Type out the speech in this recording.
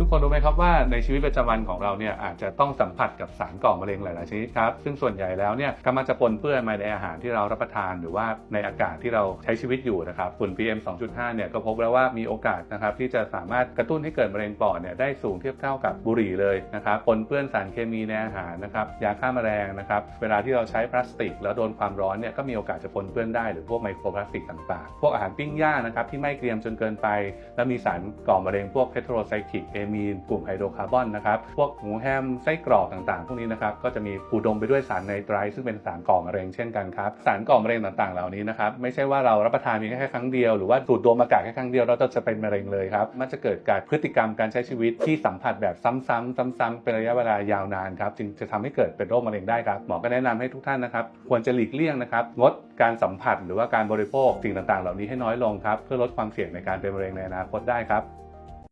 ทุกคนรู้ไหมครับว่าในชีวิตประจำวันของเราเนี่ยอาจจะต้องสัมผัสกับสารก่อมะเร็งหลายๆชนิดครับซึ่งส่วนใหญ่แล้วเนี่ยก็มักจะปนเปื้อนมาในอาหารที่เรารับประทาน หรือว่าในอากาศที่เราใช้ชีวิตอยู่นะครับฝุ่น PM 2.5เนี่ยก็พบแล้วว่ามีโอกาสนะครับที่จะสามารถกระตุ้นให้เกิดมะเร็งปอดเนี่ยได้สูงเทียบเท่ากับบุหรี่เลยนะครับปนเปื้อนสารเคมีในอาหารนะครับยาฆ่าแมลงนะครับเวลาที่เราใช้พลาสติก แล้วโดนความร้อนเนี่ยก็มีโอกาสจะปนเปื้อนได้หรือพวกไมโครพลาสติกต่างๆ พวกอาหารปิ้งย่างนะครับที่ไม่เกรียมจนเกินไป และมีสารก่อมะเร็งพวกเ e โทรไซคลิกเอมีกลุ่มไฮโดรคาร์บอนนะครับพวกหมูแฮมไส้กรอกต่างๆ พวกนี้นะครับก็จะมีอุดมไปด้วยสารไนไตรซึ่งเป็นสารก่อมะเร็งเช่นกันครับสารก่อมะเร็งต่างๆ เหล่านี้นะครับไม่ใช่ว่าเรารับประทานเพียงแค่ครั้งเดียวหรือว่าสูดดมอากาศแค่ครั้งเดียวเราจะเป็นมะเร็งเลยครับมันจะเกิดการพฤติกรรมการใช้ชีวิตที่สัมผัสแบบซ้ำๆซ้ำๆเป็นระยะเวลายาวนานครับจึงจะทำให้เกิดเป็นโรคมะเร็งได้ครับหมอก็แนะนำให้ทุกท่านนะครับควรจะหลีกเลี่ยงนะครับงดการสัมผัสหรือว่าการบริโภคสิ่งต่างๆ เหล่านี้ให้น้อยลงครับเพื่อลดความเสี่ยงในการเป็นมะเร็งในอนาคตได้ครับ